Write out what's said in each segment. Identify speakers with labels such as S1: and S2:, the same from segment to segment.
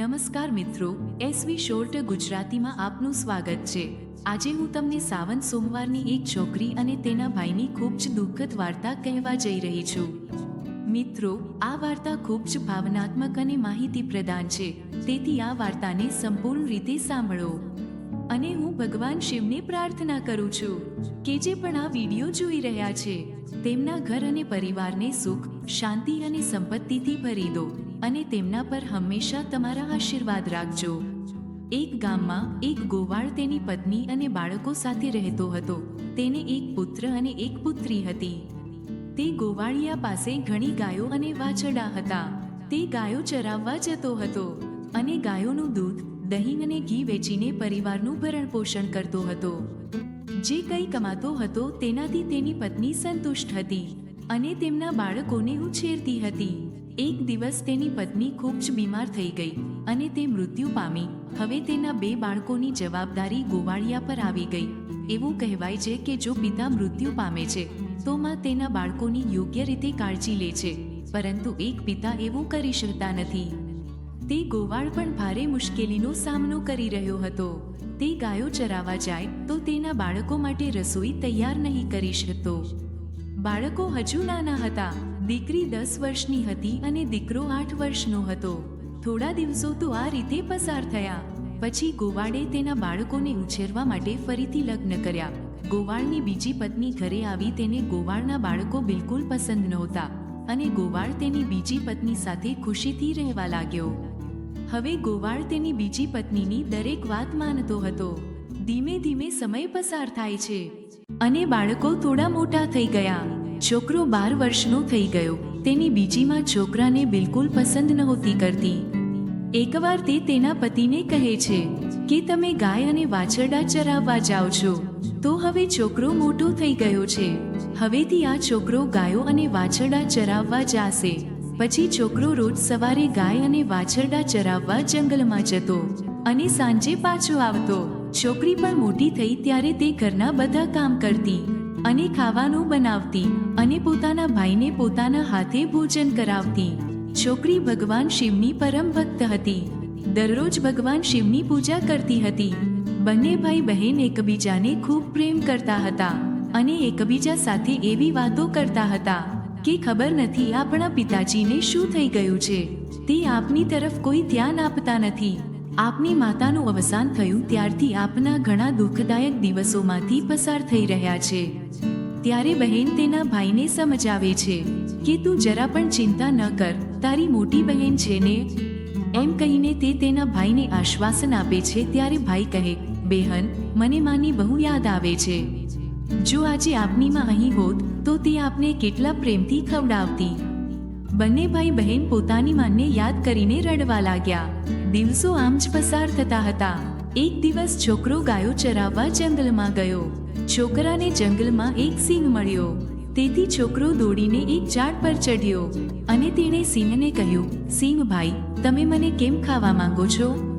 S1: નમસ્કાર મિત્રો SV short ગુજરાતીમાં આપનું સ્વાગત છે. આજે હું તમને સાવન સોમવારની એક છોકરી અને તેના ભાઈની ખૂબ જ દુઃખદ વાર્તા કહેવા જઈ રહી છું. મિત્રો, આ વાર્તા ખૂબ જ ભાવનાત્મક અને માહિતી પ્રદાન છે. તેથી આ વાર્તાને સંપૂર્ણ રીતે સાંભળો. અને હું ભગવાન શિવને પ્રાર્થના કરું છું કે જે પણ આ વીડિયો જોઈ રહ્યા છે, તેમના ઘર અને પરિવારને સુખ, શાંતિ અને સંપત્તિથી ભરી દો. અને તેમના પર હંમેશા તમારા આશીર્વાદ રાખજો. એક ગામમાં એક ગોવાળ તેની પત્ની અને બાળકો સાથે રહેતો હતો. તેને એક પુત્ર અને એક પુત્રી હતી. તે ગોવાળિયા પાસે ઘણી ગાયો અને વાછરડા હતા. તે ગાયો ચરાવવા જતો હતો અને ગાયોનું દૂધ, દહીં અને ઘી વેચીને પરિવારનું ભરણ પોષણ કરતો હતો. જે કંઈ કમાતો હતો તેનાથી તેની પત્ની સંતુષ્ટ હતી અને તેમના બાળકોને ઉછેરતી હતી. એક દિવસ તેની પત્ની ખૂબ જ બીમાર થઈ ગઈ અને તે મૃત્યુ પામી. હવે તેના બે બાળકોની જવાબદારી ગોવાળિયા પર આવી ગઈ. એવું કહેવાય છે કે જો પિતા મૃત્યુ પામે છે, તો માં તેના બાળકોની યોગ્ય રીતે કાળજી લે છે. પરંતુ એક પિતા એવું કરી શકતા નથી. તે ગોવાળ પણ ભારે મુશ્કેલીનો સામનો કરી રહ્યો હતો. તે ગાયો ચરાવવા જાય તો તેના બાળકો માટે રસોઈ તૈયાર નહીં કરી શકતો. બાળકો હજુ નાના હતા. દીકરી દસ વર્ષની હતી અને દીકરો આઠ વર્ષનો હતો. થોડા દિવસો તો આ રીતે પસાર થયા. પછી ગોવાળે તેના બાળકોને ઉછેરવા માટે ફરીથી લગ્ન કર્યા. ગોવાળની બીજી પત્ની ઘરે આવી તેને ગોવાળના બાળકો બિલકુલ પસંદ નહોતા અને ગોવાળ તેની બીજી પત્ની સાથે ખુશીથી રહેવા લાગ્યો. હવે ગોવાળ તેની બીજી પત્નીની દરેક વાત માનતો હતો. ધીમે ધીમે સમય પસાર થાય છે અને બાળકો થોડા મોટા થઈ ગયા. છોકરો બાર વર્ષનો થઈ ગયો. તેની બીજીમાં છોકરાને બિલકુલ પસંદ નહોતી કરતી. એકવાર તે તેના પતિને કહે છે કે, તમે ગાય અને વાછરડા ચરાવવા જાઓ છો. તો હવે છોકરો મોટો થઈ ગયો છે. હવેથી આ છોકરો ગાયો અને વાછરડા ચરાવવા જાશે. પછી છોકરો રોજ સવારે ગાય અને વાછરડા ચરાવવા જંગલમાં જતો અને સાંજે પાછો આવતો. છોકરી પણ મોટી થઈ ત્યારે તે ઘરના બધા કામ કરતી. અને ખાવાનું બનાવતી અને પોતાના ભાઈને પોતાના હાથે ભોજન કરાવતી. છોકરી ભગવાન શિવની પરમ ભક્ત હતી. દરરોજ ભગવાન શિવની પૂજા કરતી હતી. બંને ભાઈ બહેન એકબીજાને ખૂબ પ્રેમ કરતા હતા અને એકબીજા સાથે એવી વાતો કરતા હતા કે ખબર નથી આપણા પિતાજીને શું થઈ ગયું છે. તે આપની તરફ કોઈ ધ્યાન આપતા નથી. આપની માતાનું અવસાન થયું ત્યારથી આપના ઘણા દુઃખદાયક દિવસોમાંથી પસાર થઈ રહ્યા છે. ત્યારે બહેન તેના ભાઈને સમજાવે છે કે તું જરા પણ ચિંતા ન કર, તારી મોટી બહેન છે ને? એમ કહીને તે તેના ભાઈને આશ્વાસન આપે છે ત્યારે ભાઈ કહે, બેહન, મને માની બહુ યાદ આવે છે. જો આજે આપની માં અહીં હોત તો તે આપને કેટલા પ્રેમથી ખવડાવતી. બંને ભાઈ બહેન પોતાની માનને યાદ કરીને રડવા લાગ્યા. દિવસો આમ જ પસાર થતા હતા. એક દિવસ છોકરો ગાયો ચરાવવા જંગલમાં ગયો. છોકરાને જંગલમાં એક સિંહ મળ્યો. તેથી છોકરો દોડીને એક ઝાડ પર ચઢ્યો અને તેણે સિંહને કહ્યું, સિંહ ભાઈ, તમે મને કેમ ખાવા માંગો છો?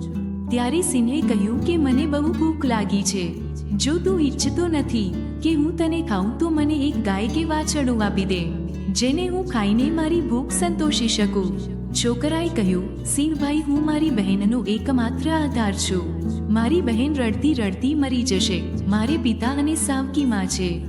S1: ત્યારે સિંહે કહ્યું કે, મને બહુ ભૂખ લાગી છે. જો તું ઈચ્છતો નથી કે હું તને ખાઉં તો મને એક ગાય કે વાછરડું આપી દે. જેને હું ખાઈને મારી ભૂખ સંતોષી શકું. છોકરાએ કહ્યું, સિંહભાઈ, હું મારી બહેનનો એકમાત્ર આધાર છું. મારી બહેન રડતી રડતી મરી જશે. મારે પિતા અને સાવકી માં છે.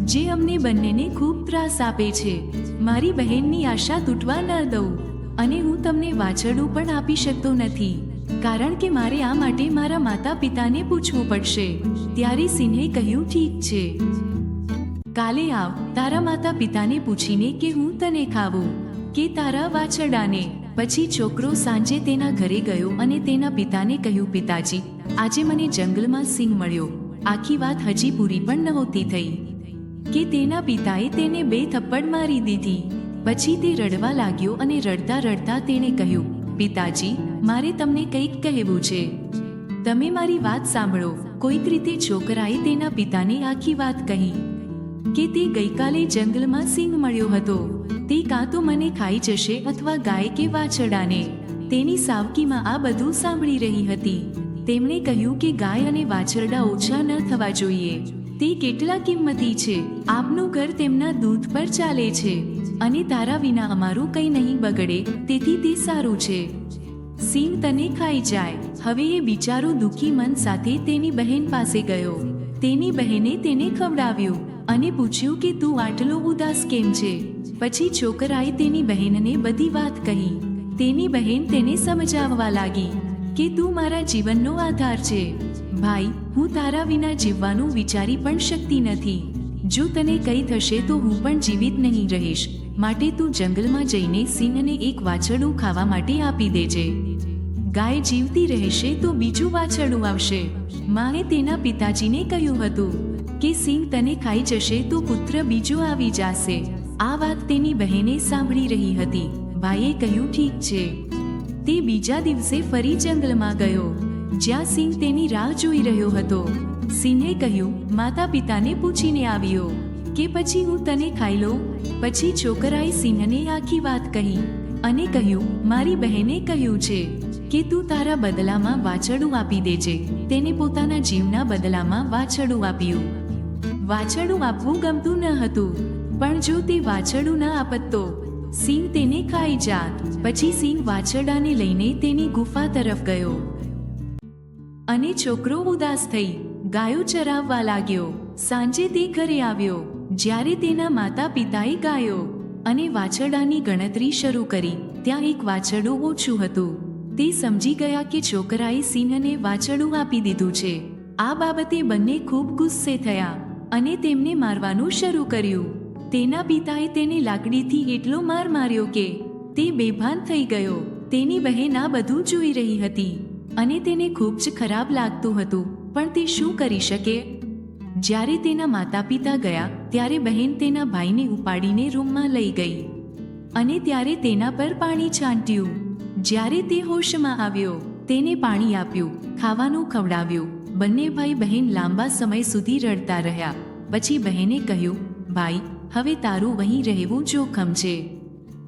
S1: જે અમને બંનેને ખૂબ ત્રાસ આપે છે. મારી બહેનની આશા તૂટવા ન દઉં અને હું તમને વાછરડું પણ આપી શકતો નથી. કારણ કે મારે આ માટે મારા માતા પિતાને પૂછવું પડશે. ત્યારે સિંહે કહ્યું, ઠીક છે. કાલે આવ, તારા માતા પિતાને પૂછીને કે હું તને ખાવું? કે તારા વાછરડાને? પછી છોકરો સાંજે તેના ઘરે ગયો અને તેના પિતાને કહ્યું, પિતાજી, આજે મને જંગલમાં સિંહ મળ્યો. આખી વાત હજી પૂરી પણ નહોતી થઈ. કે તેના પિતાએ તેને બે થપ્પડ મારી દીધી. પછી તે રડવા લાગ્યો અને રડતા રડતા તેણે કહ્યું, પિતાજી, મારે તમને કંઈક કહેવું છે. તમે મારી વાત સાંભળો. કોઈક રીતે છોકરાએ તેના પિતાને આખી વાત કહી. કે તે ગઈકાલે જંગલમાં સિંહ મળ્યો હતો. તે કાં તો મને ખાઈ જશે અથવા ગાય કે વાછરડાને. તેની સાવકીમાં આ બધું સાંભળી રહી હતી. તેમણે કહ્યું કે ગાય અને વાછરડા ઓછા ન થવા જોઈએ. તે કેટલા કિંમતી છે? આપનું ઘર તેમના દૂધ પર ચાલે છે. અને તારા વિના અમારું કંઈ નહીં બગડે, તેથી તે સારું છે. સિંહ તને ખાઈ જાય. હવે એ બિચારો દુઃખી મન સાથે તેની બહેન પાસે ગયો. તેની બહેને તેને ખવડાવ્યું. અને પૂછ્યું કે તું આટલો ઉદાસ કેમ છે? પછી છોકરાએ તેની બહેનને બધી વાત કહી. તેની બહેન તેને સમજાવવા લાગી કે તું મારા જીવનનો આધાર છે. ભાઈ, હું તારા વિના જીવવાનું વિચારી પણ શકતી નથી. જો તને કંઈ થશે તો હું પણ જીવિત નહીં રહીશ. માટે તું જંગલમાં જઈને સિંહને એક વાછરડું ખાવા માટે આપી દેજે. ગાય જીવતી રહેશે તો બીજું વાછરડું આવશે. માએ તેના પિતાજીને કહ્યું હતું કે સિંહ તને ખાઈ જશે તો પુત્ર બીજો આવી જશે. આ વાત તેની બહેને સાંભળી રહી હતી. ભાઈએ કહ્યું, ઠીક છે. તે બીજા દિવસે ફરી જંગલમાં ગયો, જ્યાં સિંહ તેની રાહ જોઈ રહ્યો હતો. સિંહે કહ્યું માતા પિતાને પૂછીને આવ્યો કે પછી હું તને ખાઈ લઉં? પછી છોકરાએ સિંહને આખી વાત કહી અને કહ્યું, મારી બહેને કહ્યું છે કે તું તારા બદલામાં વાછરડું આપી દેજે. તેને પોતાના જીવના બદલામાં વાછરડું આપ્યું. વાછરડું આપવું ગમતું ન હતું. પણ જો તે વાછરડું ન આપત તો સિંહ તેને ખાઈ જાત. પછી સિંહ વાછરડાને લઈને તેની ગુફા તરફ ગયો. અને છોકરો ઉદાસ થઈ ગાયો ચરાવવા લાગ્યો. સાંજે તે ઘરે આવ્યો, જ્યારે તેના માતા પિતાએ ગાયો અને વાછરડાની ગણતરી શરૂ કરી. ત્યાં એક વાછરડું ઓછું હતું. તે સમજી ગયા કે છોકરાએ સિંહને વાછરડું આપી દીધું છે. આ બાબતે બંને ખૂબ ગુસ્સે થયા. અને તેમને મારવાનું શરૂ કર્યું. તેના પિતાએ તેને લાકડીથી એટલો માર માર્યો કે તે બેભાન થઈ ગયો. તેની બહેન આ બધું જોઈ રહી હતી અને તેને ખૂબ જ ખરાબ લાગતું હતું. પણ તે શું કરી શકે? જ્યારે તેના માતા પિતા ગયા, ત્યારે બહેન તેના ભાઈને ઉપાડીને રૂમમાં લઈ ગઈ અને ત્યારે તેના પર પાણી છાંટ્યું. જ્યારે તે હોશમાં આવ્યો, તેને પાણી આપ્યું, ખાવાનું ખવડાવ્યું. બંને ભાઈ બહેન લાંબા સમય સુધી રડતા રહ્યા. પછી બહેને કહ્યું, ભાઈ, હવે તારું વહીં રહેવું જોખમ છે.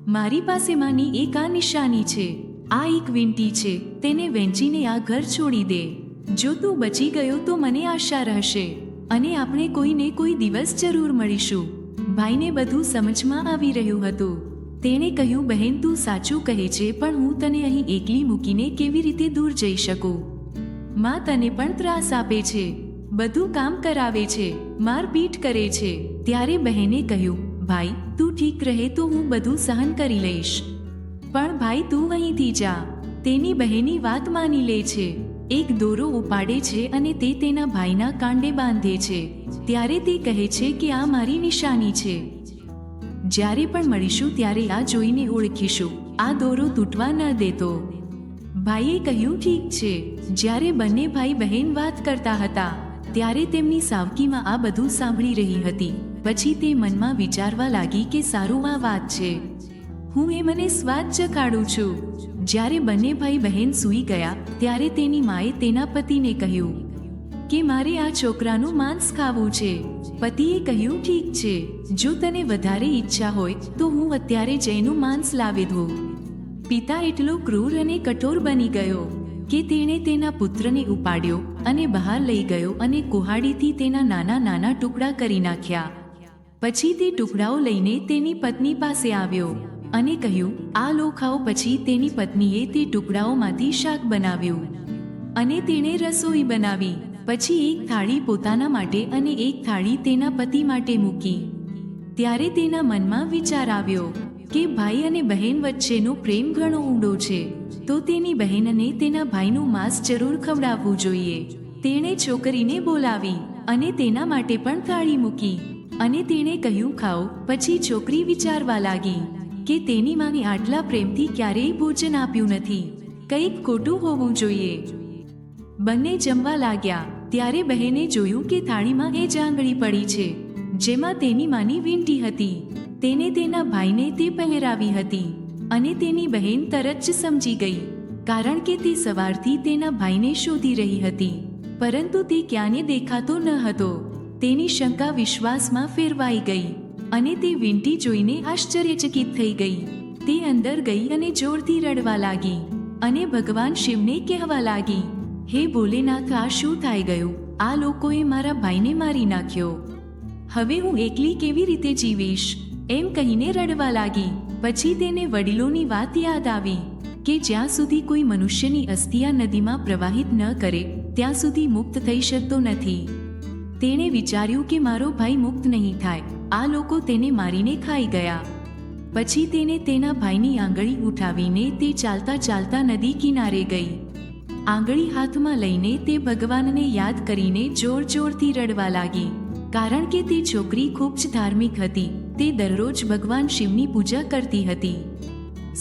S1: મારી પાસે માની એક આ નિશાની છે. આ એક વીંટી છે. તેને વેચીને આ ઘર છોડી દે. જો તું બચી ગયો તો મને આશા રહેશે. અને આપણે કોઈને કોઈ દિવસ જરૂર મળીશું. ભાઈને બધું સમજમાં આવી રહ્યું હતું. તેણે કહ્યું, બહેન, તું સાચું કહે છે, પણ હું તને અહીં એકલી મૂકીને કેવી રીતે દૂર જઈ શકું? માં તને પણ ત્રાસ આપે છે. બધું કામ કરાવે છે. મારપીટ કરે છે. ત્યારે બહેને કહ્યું, ભાઈ, તું ઠીક રહે તો હું બધું સહન કરી લઈશ. પણ ભાઈ, તું અહીંથી જા. તેની બહેની વાત માની લે છે. એક દોરો ઉપાડે છે અને તે તેના ભાઈના કાંડે બાંધે છે. ત્યારે તે કહે છે કે આ મારી નિશાની છે. જ્યારે પણ મળીશું ત્યારે આ જોઈને ઓળખીશું. આ દોરો તૂટવા ન દેતો. ભાઈએ કહ્યું, ઠીક છે. જ્યારે બંને ભાઈ બહેન વાત કરતા હતા, ત્યારે તેમની સાવકીમાં આ બધું સાંભળી રહી હતી. પછી તે મનમાં વિચારવા લાગી કે સારું આ વાત છે. હું એ મને સ્વાદ ચકાડું છું. જ્યારે બંને ભાઈ બહેન સૂઈ ગયા, ત્યારે તેની માએ તેના પતિને કહ્યું, કે મારે આ છોકરાનું માંસ ખાવું છે. પતિએ કહ્યું, ઠીક છે. જો તને વધારે ઈચ્છા હોય, તો હું અત્યારે જઈનું માંસ લાવી દઉં. પિતા એટલો ક્રૂર અને કઠોર બની ગયો કે તેણે તેના પુત્રને ઉપાડ્યો અને બહાર લઈ ગયો અને કુહાડીથી તેના નાના નાના ટુકડા કરી નાખ્યા. પછી તે ટુકડાઓ લઈને તેની પત્ની પાસે આવ્યો અને કહ્યું, આ લો ખાઓ. પછી તેની પત્નીએ તે ટુકડાઓમાંથી શાક બનાવ્યું અને તેણે રસોઈ બનાવી. પછી એક થાળી પોતાના માટે અને એક થાળી તેના પતિ માટે મૂકી. ત્યારે તેના મનમાં વિચાર આવ્યો કે ભાઈ અને બહેન વચ્ચેનો પ્રેમ ઘણો ઊંડો છે, તો તેની બહેનને તેના ભાઈનું માંસ જરૂર ખવડાવવું જોઈએ. તેણે છોકરીને બોલાવી અને તેના માટે પણ થાળી મૂકી અને તેણે કહ્યું, ખાઓ. પછી છોકરી વિચારવા લાગી કે તેની માને આટલા પ્રેમથી ક્યારેય ભોજન આપ્યું નથી. કંઈક ખોટું હોવું જોઈએ. બંને જમવા લાગ્યા, ત્યારે બહેને જોયું કે થાળીમાં એ જાંગળી પડી છે, જેમાં તેની માની વીંટી હતી. તેને તેના ભાઈને તે પહેરાવી હતી અને તેની બહેન તરત જ સમજી ગઈ, કારણ કે તે સવારથી તેના ભાઈને શોધી રહી હતી. પરંતુ તે ક્યાંને દેખાતો ન હતો. તેની શંકા વિશ્વાસમાં ફેરવાઈ ગઈ અને તે વીંટી જોઈને આશ્ચર્યચકિત થઈ ગઈ. તે અંદર ગઈ અને જોરથી રડવા લાગી અને ભગવાન શિવને કહેવા લાગી, હે ભોલેનાથ, આ શું થઈ ગયું? આ લોકોએ મારા ભાઈને મારી નાખ્યો. હવે હું એકલી કેવી રીતે જીવીશ? એમ કહીને રડવા લાગી પછી તેને વડીલોની વાત યાદ આવી, કે જ્યાં સુધી કોઈ મનુષ્યની અસ્થિ આ નદીમાં પ્રવાહિત ન કરે, ત્યાં સુધી મુક્ત થઈ શકતો નથી. તેણે વિચાર્યું કે મારો ભાઈ મુક્ત નહીં થાય, આ લોકો તેને મારીને ખાઈ ગયા. પછી તેને તેના ભાઈની આંગળી ઉઠાવીને તે ચાલતા ચાલતા નદી કિનારે ગઈ. આંગળી હાથમાં લઈને તે ભગવાનને યાદ કરીને જોર જોરથી રડવા લાગી કારણ કે તે છોકરી ખૂબ જ ધાર્મિક હતી. તે દરરોજ ભગવાન શિવની પૂજા કરતી હતી.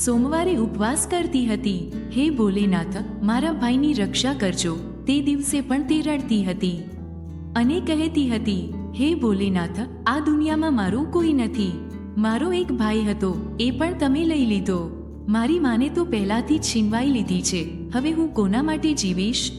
S1: સોમવારે ઉપવાસ કરતી હતી. હે ભોલેનાથ, મારા ભાઈની રક્ષા કરજો. તે દિવસે પણ તે રડતી હતી. અને કહેતી હતી, હે ભોલેનાથ, આ દુનિયામાં મારું કોઈ નથી. મારો એક ભાઈ હતો, એ પણ તમે લઈ લીધો. મારી માને તો પહેલાથી છીનવાઈ લીધી છે. હવે હું કોના માટે જીવીશ?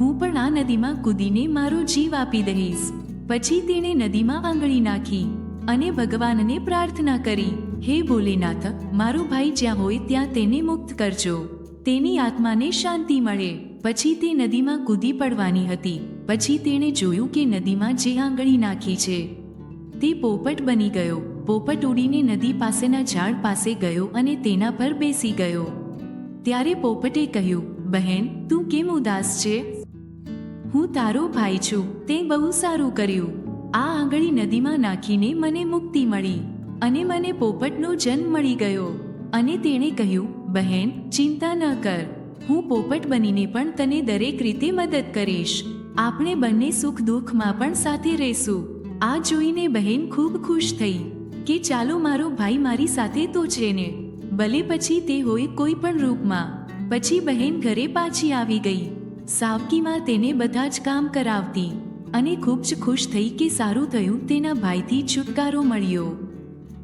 S1: હું પણ આ નદીમાં કૂદીને મારો જીવ આપી દઈશ. પછી તેણે નદીમાં આંગળી નાખી. અને ભગવાનને પ્રાર્થના કરી, હે ભોલેનાથ, મારો ભાઈ જ્યાં હોય ત્યાં તેને મુક્ત કરજો. તેની આત્માને શાંતિ મળે. પછી તે નદીમાં કૂદી પડવાની હતી. પછી તેણે જોયું કે નદીમાં જે આંગળી નાખી છે, તે પોપટ બની ગયો. પોપટ ઉડીને નદી પાસેના ઝાડ પાસે ગયો અને તેના પર બેસી ગયો. ત્યારે પોપટે કહ્યું, બહેન, તું કેમ ઉદાસ છે? હું તારો ભાઈ છું. તે બહુ સારું કર્યું. આ આંગળી નદીમાં નાખીને મને મુક્તિ મળી અને મને પોપટનો જન્મ મળી ગયો. અને તેણે કહ્યું, બહેન, ચિંતા ન કર. હું પોપટ બનીને પણ તને દરેક રીતે મદદ કરીશ. આપણે બંને સુખ દુઃખમાં પણ સાથે રહેશું. આ જોઈને બહેન ખૂબ ખુશ થઈ કે, ચાલો મારો ભાઈ મારી સાથે તો છે ને. ભલે પછી તે હોય કોઈ પણ રૂપમાં. પછી બહેન ઘરે પાછી આવી ગઈ. સાવકીમાં તેને બધા જ કામ કરાવતી. અને ખૂબ જ ખુશ થઈ કે સારું થયું તેના ભાઈથી છુટકારો મળ્યો.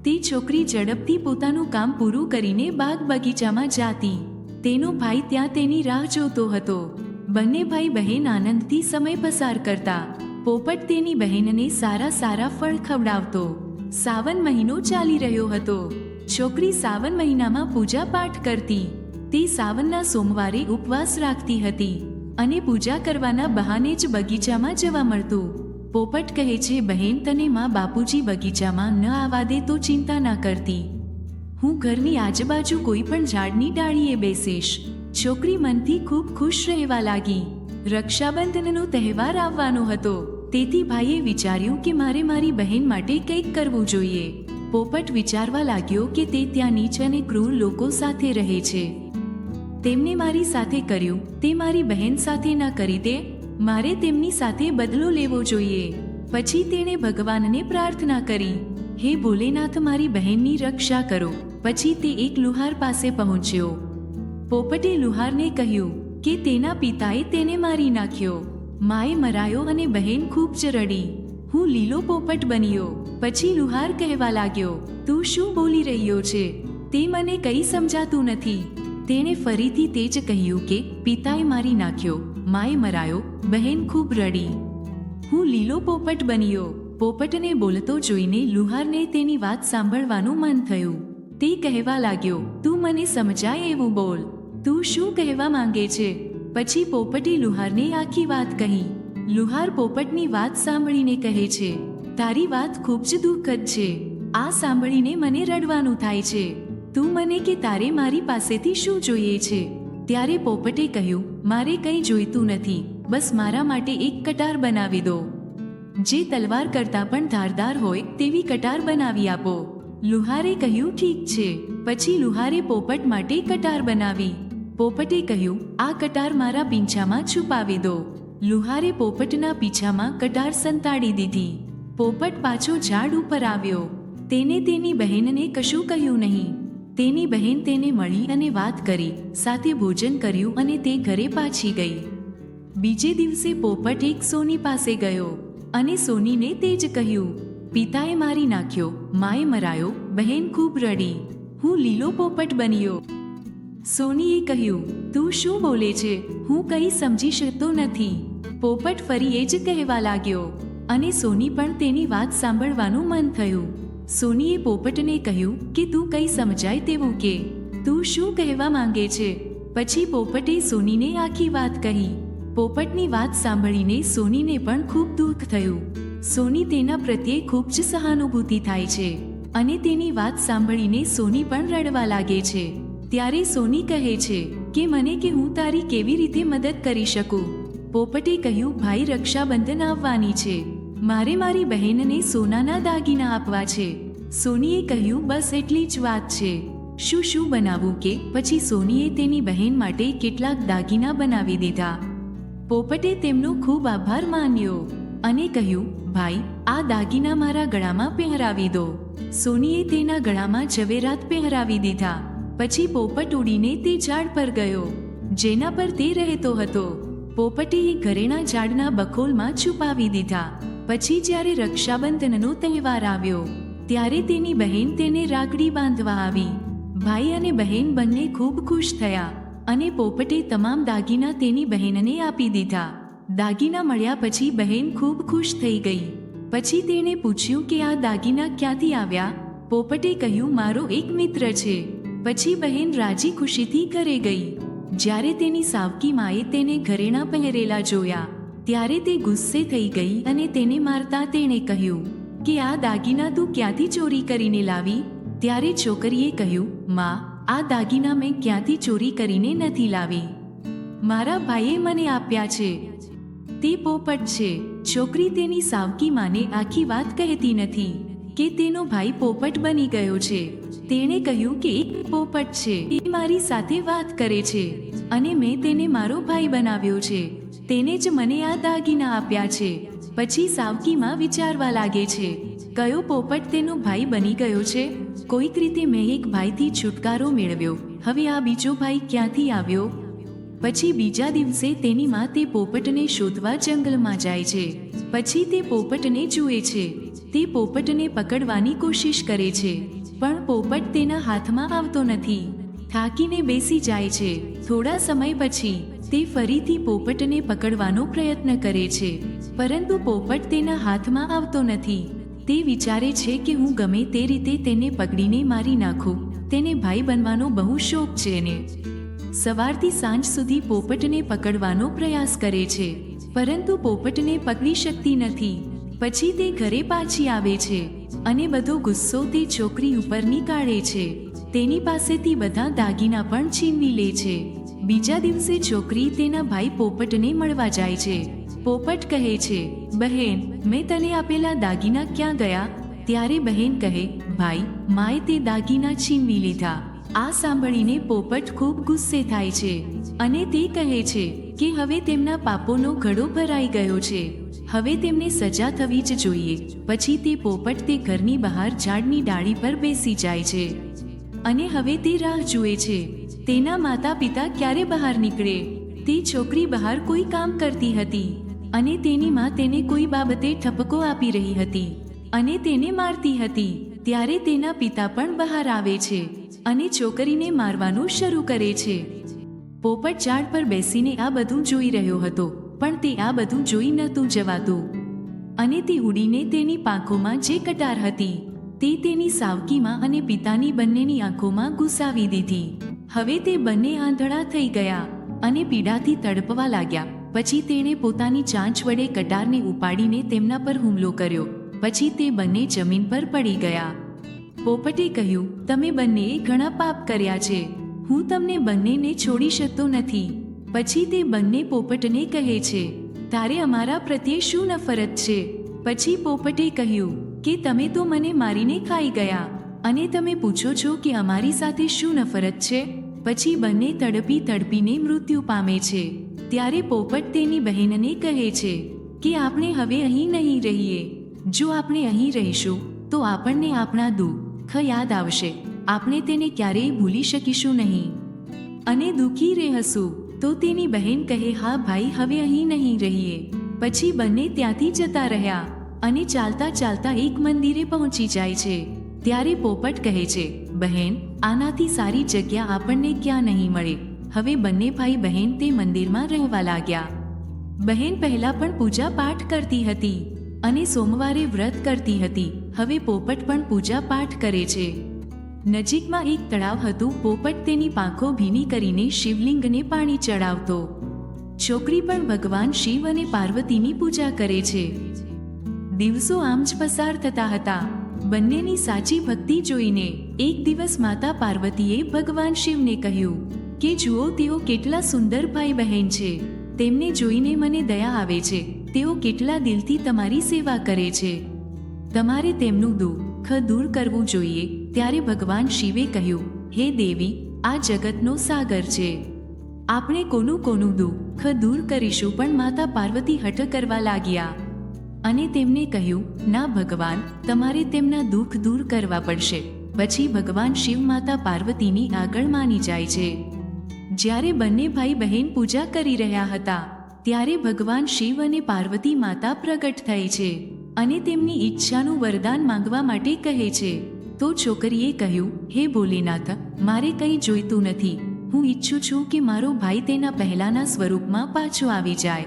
S1: તે છોકરી ઝડપથી પોતાનું કામ પૂરું કરીને બાગ બગીચામાં જાતી. તેનો ભાઈ ત્યાં તેની રાહ જોતો હતો. બંને ભાઈ બહેન આનંદથી સમય પસાર કરતા. પોપટ તેની બહેનને સારા સારા ફળ ખવડાવતો. સાવન મહિનો ચાલી રહ્યો હતો. છોકરી સાવન મહિનામાં પૂજા પાઠ કરતી. તે સાવનના સોમવારે ઉપવાસ રાખતી હતી. અને પૂજા કરવાના બહાને જ બગીચામાં જવા મળતું. પોપટ કહે છે, બહેન, તને માં બાપુજી બગીચામાં ન આવવા દે તો ચિંતા ના કરતી. હું ઘરની આજુબાજુ કોઈ પણ ઝાડની ડાળીએ બેસીશ. છોકરી મનથી ખૂબ ખુશ રહેવા લાગી. રક્ષાબંધનનો તહેવાર આવવાનો હતો. તેથી ભાઈએ વિચાર્યું કે મારે મારી બહેન માટે કંઈક કરવું જોઈએ. પોપટ વિચારવા લાગ્યો કે તે ત્યાં નીચ અને ક્રૂર લોકો સાથે રહે છે. તેમને મારી સાથે કર્યું. તે મારી બહેન સાથે ન કરી દે મારે તેમની સાથે બદલો લેવો જોઈએ. પછી તેણે ભગવાનને પ્રાર્થના કરી. હે ભોલેનાથ, મારી બહેનની રક્ષા કરો. પછી તે એક લુહાર પાસે પહોંચ્યો. પોપટે લુહારને કહ્યું કે તેના પિતાએ તેને મારી નાખ્યો. માએ મરાયો અને બહેન ખૂબ જ રડી. હું લીલો પોપટ બન્યો. પછી લુહાર કહેવા લાગ્યો, તું શું બોલી રહ્યો છે? તે મને કંઈ સમજાતું નથી. તેણે ફરીથી તે જ કહ્યું કે, પિતાએ મારી નાખ્યો, માએ મરાયો, બહેન ખૂબ રડી. હું લીલો પોપટ બન્યો. પોપટને બોલતો જોઈને લુહારને તેની વાત સાંભળવાનું મન થયું. તે કહેવા લાગ્યો, તું મને સમજાય એવું બોલ. તું શું કહેવા માંગે છે? પછી પોપટે લુહારને આખી વાત કહી. લુહાર પોપટની વાત સાંભળીને કહે છે, તારી વાત ખૂબ જ દુઃખદ છે. આ સાંભળીને મને રડવાનું થાય છે. તું મને કે તારે મારી પાસેથી શું જોઈએ છે? ત્યારે પોપટે કહ્યું, મારે કંઈ જોઈતું નથી. બસ મારા માટે એક કટાર બનાવી દો. જે તલવાર કરતાં પણ ધારદાર હોય, તેવી કટાર બનાવી આપો. લુહારે કહ્યું, ઠીક છે. પછી લુહારે પોપટ માટે કટાર બનાવી. પોપટે કહ્યું, આ કટાર મારા પીંછામાં છુપાવી દો. લુહારે પોપટના પીછામાં કટાર સંતાડી દીધી. પોપટ પાછો ઝાડ ઉપર આવ્યો. તેને તેની બહેનને કશું કહ્યું નહીં. તેની બહેન તેને મળી અને વાત કરી, સાથે ભોજન કર્યું અને તે ઘરે પાછી ગઈ. બીજે દિવસે પોપટ એક સોની પાસે ગયો અને સોનીને તે જ કહ્યું, પિતાએ મારી નાખ્યો, માએ મરાયો, બહેન ખૂબ રડી, હું લીલો પોપટ બન્યો. સોનીએ કહ્યું, તું શું બોલે છે? હું કંઈ સમજી શકતો નથી. પોપટ ફરી એ જ કહેવા લાગ્યો અને સોની પણ તેની વાત સાંભળવાનું મન થયું. સોનીએ પોપટને કહ્યું કે તું કંઈ સમજાય તેવું કે? તું શું કહેવા માંગે છે? પછી પોપટે સોનીને આખી વાત કહી. પોપટની વાત સાંભળીને સોનીને પણ ખૂબ દુઃખ થયું. સોની તેના પ્રત્યે ખૂબ જ સહાનુભૂતિ થાય છે અને તેની વાત સાંભળીને સોની પણ રડવા લાગે છે. ત્યારે સોની કહે છે કે મને કે હું તારી કેવી રીતે મદદ કરી શકું? પોપટે કહ્યું, ભાઈ, રક્ષાબંધન આવવાની છે. મારે મારી બહેનને સોનાના દાગીના આપવા છે. સોનીએ કહ્યું, બસ એટલી જ વાત છે. શું શું બનાવવું કે? પછી સોનીએ તેની બહેન માટે કેટલાક દાગીના બનાવી દીધા. પોપટે તેમનો ખૂબ આભાર માન્યો અને કહ્યું, ભાઈ, આ દાગીના મારા ગળામાં પહેરાવી દો. સોનીએ તેના ગળામાં ઝવેરાત પહેરાવી દીધા. પછી પોપટ ઉડીને તે ઝાડ પર ગયો, જેના પર તે રહેતો હતો. પોપટે એ ઘરેણા ઝાડના બખોલમાં છુપાવી દીધા. પછી જ્યારે રક્ષાબંધનનો તહેવાર આવ્યો, ત્યારે તેની બહેન તેને રાખડી બાંધવા આવી. ભાઈ અને બહેન બંને ખૂબ ખુશ થયા અને પોપટે તમામ દાગીના તેની બહેનને આપી દીધા. દાગીના મળ્યા પછી બહેન ખૂબ ખુશ થઈ ગઈ. પછી તેણે પૂછ્યું કે આ દાગીના ક્યાંથી આવ્યા? પોપટે કહ્યું, મારો એક મિત્ર છે. પછી બહેન રાજી ખુશીથી ઘરે ગઈ. જ્યારે તેની સાવકી માએ તેને ઘરેણા પહેરેલા જોયા. ત્યારે તે ગુસ્સે થઈ ગઈ અને તેને મારતા તેણે કહ્યું, કે આ દાગીના તું ક્યાંથી ચોરી કરીને લાવી? ત્યારે છોકરીએ કહ્યું, માં, આ દાગીના મેં ક્યાંથી ચોરી કરીને નથી લાવી? મારા ભાઈએ મને આપ્યા છે. તે પોપટ છે. છોકરી તેની સાવકી માને આખી વાત કહેતી નથી કે તેનો ભાઈ પોપટ બની ગયો છે. તેણે કહ્યું કે એક પોપટ છે. એ મારી સાથે વાત કરે છે અને મેં તેને મારો ભાઈ બનાવ્યો છે. તેને જ મને આ દાગીના આપ્યા છે. પછી સાવકીમાં વિચારવા લાગે છે, કયો પોપટ તેનો ભાઈ બની ગયો છે? કોઈક રીતે મેં એક ભાઈથી છુટકારો મેળવ્યો. હવે આ બીજો ભાઈ ક્યાંથી આવ્યો? પછી બીજા દિવસે તેની માં તે પોપટને શોધવા જંગલમાં જાય છે. પછી તે પોપટને જુએ છે. તે પોપટને પકડવાની કોશિશ કરે છે. પણ પોપટ તેના હાથમાં આવતો નથી. થાકીને બેસી જાય છે. થોડા સમય પછી તે ફરીથી પોપટને પકડવાનો પ્રયત્ન કરે છે. પરંતુ પોપટ તેના હાથમાં આવતો નથી. તે વિચારે છે કે હું ગમે તે રીતે તેને પકડીને મારી નાખું. તેને ભાઈ બનવાનો બહુ શોખ છે ને. સવારથી સાંજ સુધી પોપટને પકડવાનો પ્રયાસ કરે છે. પરંતુ પોપટને પકડી શકતી નથી. પછી તે ઘરે પાછી આવે છે અને બધો ગુસ્સો તે છોકરી ઉપર નીકાળે છે. તેની પાસેથી બધા દાગીના પણ છીનવી લે છે. બીજા દિવસે છોકરી તેના ભાઈ પોપટને મળવા જાય છે. પોપટ કહે છે, બહેન, મેં તને આપેલા દાગીના ક્યાં ગયા? ત્યારે બહેન કહે, ભાઈ, માએ તે દાગીના છીનવી લીધા. આ સાંભળીને પોપટ ખૂબ ગુસ્સે થાય છે અને તે કહે છે કે, હવે તેમના પાપોનો ઘડો ભરાઈ ગયો છે. હવે તેમને સજા થવી જ જોઈએ. પછી તે પોપટ તે ઘરની બહાર ઝાડની ડાળી પર બેસી જાય છે અને હવે તે રાહ જુએ છે. તેના માતા પિતા ક્યારે બહાર નીકળે? તે છોકરી બહાર કોઈ કામ કરતી હતી અને તેની માં તેને કોઈ બાબતે ઠપકો આપી રહી હતી અને તેને મારતી હતી. ત્યારે તેના પિતા પણ બહાર આવે છે અને છોકરીને મારવાનું શરૂ કરે છે. પોપટ ઝાડ પર બેસીને આ બધું જોઈ રહ્યો હતો, પણ તે આ બધું જોઈ નહોતું જવાતું. અને તે ઉડીને તેની પાંખોમાં જે કટાર હતી, તે તેની સાવકીમાં અને પિતાની બંનેની આંખોમાં ઘુસાવી દીધી. હવે તે બંને આંધળા થઈ ગયા અને પીડાથી તડપવા લાગ્યા. પછી તેણે પોતાની ચાંચ વડે કટારને ઉપાડીને તેમના પર હુમલો કર્યો. પછી તે બંને જમીન પર પડી ગયા. પોપટે કહ્યું, તમે બંનેએ ઘણા પાપ કર્યા છે. હું તમને બંનેને છોડી શકતો નથી. પછી તે બંને પોપટને કહે છે, તારે અમારા પ્રત્યે શું નફરત છે? પછી પોપટે કહ્યું, કે તમે તો મને મારીને ખાઈ ગયા. અને તમે પૂછો છો કે અમારી સાથે શું નફરત છે? પછી બંને તડપી તડપીને મૃત્યુ પામે છે. ત્યારે પોપટ તેની બહેનને કહે છે કે, આપણે હવે અહીં નહીં રહીએ. જો આપણે અહીં રહીશું, તો આપણને આપણા દુઃખ યાદ આવશે. આપણે તેને ક્યારેય ભૂલી શકીશું નહીં. અને દુઃખી રહેશું તો તેની બહેન કહે, હા ભાઈ, હવે અહીં નહીં રહીએ. પછી બંને ત્યાંથી જતા રહ્યા અને ચાલતા ચાલતા એક મંદિરે પહોંચી જાય છે. ત્યારે પોપટ કહે છે, બહેન આનાથી સારી જગ્યા આપણને ક્યાં નહીં મળે? હવે બંને ભાઈ બહેન તે મંદિરમાં રહેવા લાગ્યા. બહેન પહેલા પણ પૂજા પાઠ કરતી હતી અને સોમવારે વ્રત કરતી હતી. હવે પોપટ પણ પૂજા પાઠ કરે છે. નજીકમાં એક તળાવ હતું. પોપટ તેની પાંખો ભીની કરીને શિવલિંગને પાણી ચડાવતો. છોકરી પણ ભગવાન શિવ અને પાર્વતીની પૂજા કરે છે. દિવસો આમ જ પસાર થતા હતા. બંનેની સાચી ભક્તિ જોઈને એક દિવસ માતા પાર્વતીએ ભગવાન શિવને કહ્યું કે, જુઓ, તેઓ કેટલા સુંદર ભાઈ બહેન છે. તેમને જોઈને મને દયા આવે છે. તેઓ કેટલા દિલથી તમારી સેવા કરે છે. તમારે તેમનું દુઃખ દૂર કરવું જોઈએ. ત્યારે ભગવાન શિવે કહ્યું, હે દેવી, આ જગતનો સાગર છે. આપણે કોનું કોનું દુઃખ દૂર કરીશું પણ માતા પાર્વતી હઠ કરવા લાગ્યા. અને તેમને કહ્યું, ના ભગવાન, તમારે તેમના દુઃખ દૂર કરવા પડશે. પછી ભગવાન શિવ માતા પાર્વતીની આગળ માની જાય છે. જ્યારે બંને ભાઈ બહેન પૂજા કરી રહ્યા હતા, ત્યારે ભગવાન શિવ અને પાર્વતી માતા પ્રગટ થઈ છે અને તેમની ઈચ્છાનું વરદાન માંગવા માટે કહે છે. તો છોકરીએ કહ્યું, હે ભોલેનાથ, મારે કંઈ જોઈતું નથી. હું ઈચ્છું છું કે મારો ભાઈ તેના પહેલાના સ્વરૂપમાં પાછો આવી જાય.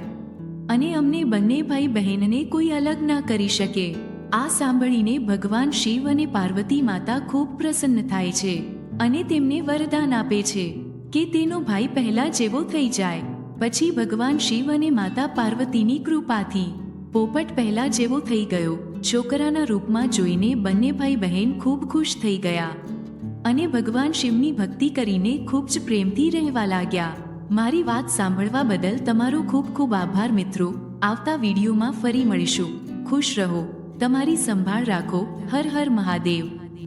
S1: અને અમને બંને ભાઈ બહેનને કોઈ અલગ ના કરી શકે. આ સાંભળીને ભગવાન શિવ અને પાર્વતી માતા ખૂબ પ્રસન્ન થાય છે અને તેમને વરદાન આપે છે કે તેનો ભાઈ પહેલા જેવો થઈ જાય. પછી ભગવાન શિવ અને માતા પાર્વતીની કૃપાથી પોપટ પહેલા જેવો થઈ ગયો. છોકરાના રૂપમાં જોઈને બંને ભાઈ બહેન ખૂબ ખુશ થઈ ગયા અને ભગવાન શિવની ભક્તિ કરીને ખૂબ જ પ્રેમથી રહેવા લાગ્યા. મારી વાત સાંભળવા બદલ તમારો ખૂબ ખૂબ આભાર મિત્રો. આવતા વિડીયોમાં ફરી મળીશું. ખુશ રહો. તમારી સંભાળ રાખો. હર હર મહાદેવ.